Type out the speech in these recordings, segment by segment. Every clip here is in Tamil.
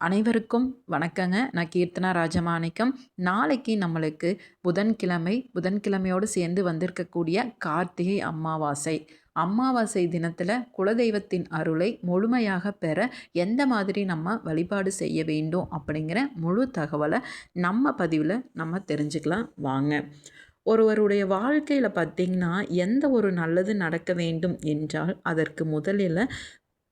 அனைவருக்கும் வணக்கங்க. நான் கீர்த்தனா ராஜமாணிக்கம். நாளைக்கு நம்மளுக்கு புதன்கிழமை புதன்கிழமையோடு சேர்ந்து வந்திருக்கக்கூடிய கார்த்திகை அமாவாசை. அமாவாசை தினத்தில் குலதெய்வத்தின் அருளை முழுமையாக பெற எந்த மாதிரி நம்ம வழிபாடு செய்ய வேண்டும் அப்படிங்கிற முழு தகவலை நம்ம பதிவில் நம்ம தெரிஞ்சுக்கலாம். வாங்க. ஒருவருடைய வாழ்க்கையில் பார்த்திங்கன்னா எந்த ஒரு நல்லது நடக்க வேண்டும் என்றால் அதற்கு முதலில்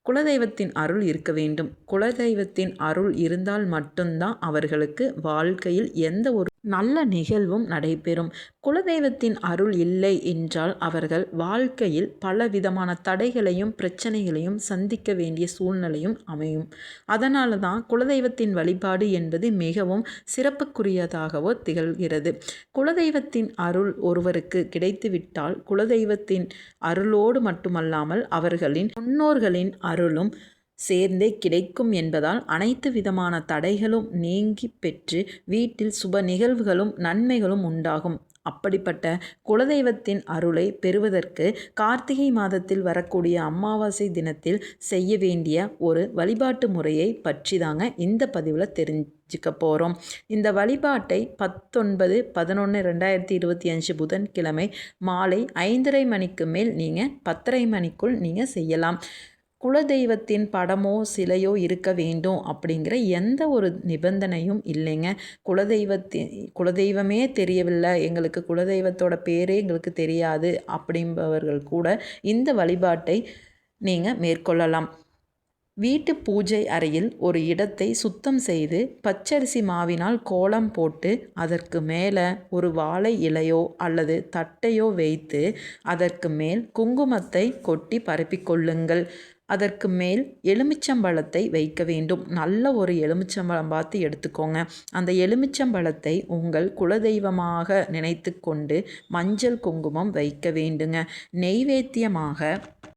குலதெய்வத்தின் அருள் இருக்க வேண்டும். குலதெய்வத்தின் அருள் இருந்தால் மட்டும்தான் அவர்களுக்கு வாழ்க்கையில் எந்த ஒரு நல்ல நிகழ்வும் நடைபெறும். குலதெய்வத்தின் அருள் இல்லை என்றால் அவர்கள் வாழ்க்கையில் பலவிதமான தடைகளையும் பிரச்சனைகளையும் சந்திக்க வேண்டிய சூழ்நிலையும் அமையும். அதனால தான் குலதெய்வத்தின் வழிபாடு என்பது மிகவும் சிறப்புக்குரியதாகவோ திகழ்கிறது. குலதெய்வத்தின் அருள் ஒருவருக்கு கிடைத்துவிட்டால் குலதெய்வத்தின் அருளோடு மட்டுமல்லாமல் அவர்களின் முன்னோர்களின் அருளும் சேர்ந்தே கிடைக்கும் என்பதால் அனைத்து விதமான தடைகளும் நீங்கி பெற்று வீட்டில் சுப நிகழ்வுகளும் நன்மைகளும் உண்டாகும். அப்படிப்பட்ட குலதெய்வத்தின் அருளை பெறுவதற்கு கார்த்திகை மாதத்தில் வரக்கூடிய அமாவாசை தினத்தில் செய்ய வேண்டிய ஒரு வழிபாட்டு முறையை பற்றி தாங்க இந்த பதிவில் தெரிஞ்சுக்க போகிறோம் இந்த வழிபாட்டை பத்தொன்பது பதினொன்று ரெண்டாயிரத்தி இருபத்தி அஞ்சு புதன்கிழமை மாலை ஐந்தரை மணிக்கு மேல் நீங்கள் பத்தரை மணிக்குள் நீங்கள் செய்யலாம். குலதெய்வத்தின் படமோ சிலையோ இருக்க வேண்டும் அப்படிங்கிற எந்த ஒரு நிபந்தனையும் இல்லைங்க. குலதெய்வத்தின் குலதெய்வமே தெரியவில்லை. எங்களுக்கு குலதெய்வத்தோட பேரே எங்களுக்கு தெரியாது அப்படிம்பவர்கள் கூட இந்த வழிபாட்டை நீங்கள் மேற்கொள்ளலாம். வீட்டு பூஜை அறையில் ஒரு இடத்தை சுத்தம் செய்து பச்சரிசி மாவினால் கோலம் போட்டு அதற்கு மேலே ஒரு வாழை இலையோ அல்லது தட்டையோ வைத்து அதற்கு மேல் குங்குமத்தை கொட்டி பரப்பிக்கொள்ளுங்கள் அதற்கு மேல் எலுமிச்சம்பழத்தை வைக்க வேண்டும். நல்ல ஒரு எலுமிச்சம்பழம் பார்த்து எடுத்துக்கோங்க. அந்த எலுமிச்சம்பழத்தை உங்கள் குலதெய்வமாக நினைத்து கொண்டு மஞ்சள் குங்குமம் வைக்க வேண்டுங்க. நெய்வேத்தியமாக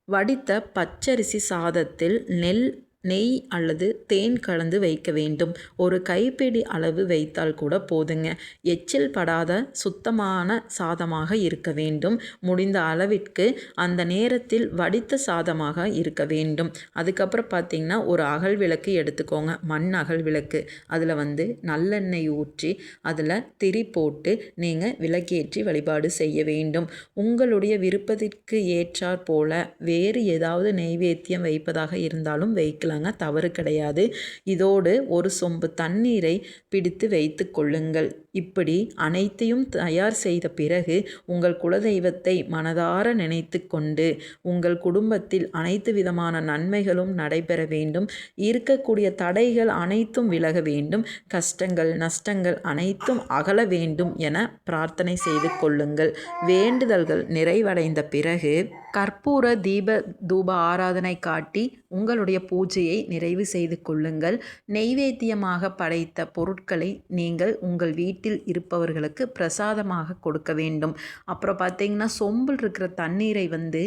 வடித்த பச்சரிசி சாதத்தில் நெல் நெய் அல்லது தேன் கலந்து வைக்க வேண்டும். ஒரு கைப்பிடி அளவு வைத்தால் கூட போதுங்க. எச்சில் படாத சுத்தமான சாதமாக இருக்க வேண்டும். முடிந்த அளவிற்கு அந்த நேரத்தில் வடித்த சாதமாக இருக்க வேண்டும். அதுக்கப்புறம் பார்த்திங்கன்னா ஒரு அகல் விளக்கு எடுத்துக்கோங்க. மண் அகல் விளக்கு. அதில் வந்து நல்லெண்ணெய் ஊற்றி அதில் திரி போட்டு நீங்கள் விளக்கேற்றி வழிபாடு செய்ய வேண்டும். உங்களுடைய விருப்பத்திற்கு ஏற்றாற் போல வேறு ஏதாவது நெய்வேத்தியம் வைப்பதாக இருந்தாலும் வைக்கலாம். வைக்கலாங்க தவறு கிடையாது. இதோடு ஒரு சொம்பு தண்ணீரை பிடித்து வைத்து கொள்ளுங்கள். இப்படி அனைத்தையும் தயார் செய்த பிறகு உங்கள் குலதெய்வத்தை மனதார நினைத்து கொண்டு உங்கள் குடும்பத்தில் அனைத்து விதமான நன்மைகளும் நடைபெற வேண்டும். இருக்கக்கூடிய தடைகள் அனைத்தும் விலக வேண்டும். கஷ்டங்கள் நஷ்டங்கள் அனைத்தும் அகல வேண்டும் என பிரார்த்தனை செய்து கொள்ளுங்கள். வேண்டுதல்கள் நிறைவடைந்த பிறகு கற்பூர தீப தூப ஆராதனை காட்டி உங்களுடைய பூஜையை நிறைவு செய்து கொள்ளுங்கள். நெய்வேத்தியமாக படைத்த பொருட்களை நீங்கள் உங்கள் வீட்டில் வீட்டில் இருப்பவர்களுக்கு பிரசாதமாக கொடுக்க வேண்டும். அப்புறம் பார்த்தீங்கன்னா சொம்பில் இருக்கிற தண்ணீரை வந்து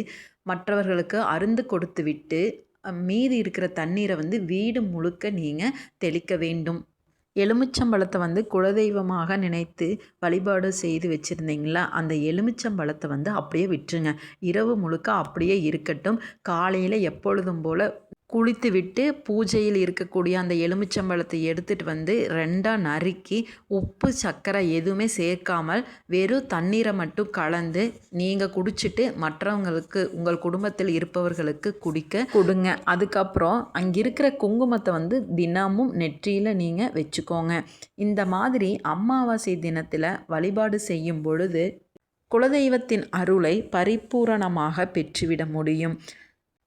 மற்றவர்களுக்கு அருந்து கொடுத்து விட்டு மீதி இருக்கிற தண்ணீரை வந்து வீடு முழுக்க நீங்கள் தெளிக்க வேண்டும். எலுமிச்சம்பழத்தை வந்து குலதெய்வமாக நினைத்து வழிபாடு செய்து வச்சுருந்தீங்களா? அந்த எலுமிச்சம்பழத்தை வந்து அப்படியே விட்டுருங்க. இரவு முழுக்க அப்படியே இருக்கட்டும். காலையில் எப்பொழுதும் போல் குளித்துவிட்டு பூஜையில் இருக்கக்கூடிய அந்த எலுமிச்சம்பழத்தை எடுத்துகிட்டு வந்து ரெண்டாக நறுக்கி உப்பு சர்க்கரை எதுவுமே சேர்க்காமல் வெறும் தண்ணீரை மட்டும் கலந்து நீங்கள் குடிச்சிட்டு மற்றவங்களுக்கு உங்கள் குடும்பத்தில் இருப்பவர்களுக்கு குடிக்க கொடுங்க. அதுக்கப்புறம் அங்கே இருக்கிற குங்குமத்தை வந்து தினமும் நெற்றியில் நீங்கள் வச்சுக்கோங்க. இந்த மாதிரி அமாவாசை தினத்தில் வழிபாடு செய்யும் பொழுது குலதெய்வத்தின் அருளை பரிபூரணமாக பெற்றுவிட முடியும்.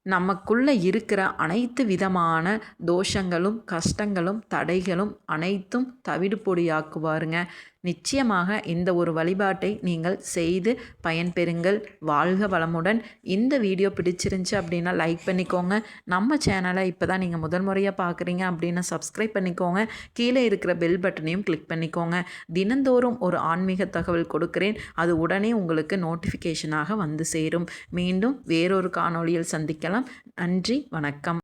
நமக்குள்ளே இருக்கிற அனைத்து விதமான தோஷங்களும் கஷ்டங்களும் தடைகளும் அனைத்தும் தவிடு பொடியாக்குவாருங்க நிச்சயமாக இந்த ஒரு வழிபாட்டை நீங்கள் செய்து பயன்பெறுங்கள். வாழ்க வளமுடன். இந்த வீடியோ பிடிச்சிருந்துச்சி அப்படின்னா லைக் பண்ணிக்கோங்க. நம்ம சேனலை இப்போ தான் நீங்கள் முதல் முறையாக பார்க்குறீங்க அப்படின்னா சப்ஸ்கிரைப் பண்ணிக்கோங்க. கீழே இருக்கிற பெல் பட்டனையும் கிளிக் பண்ணிக்கோங்க. தினந்தோறும் ஒரு ஆன்மீக தகவல் கொடுக்குறேன். அது உடனே உங்களுக்கு நோட்டிஃபிகேஷனாக வந்து சேரும். மீண்டும் வேறொரு காணொளியில் சந்திக்கலாம். நன்றி வணக்கம்.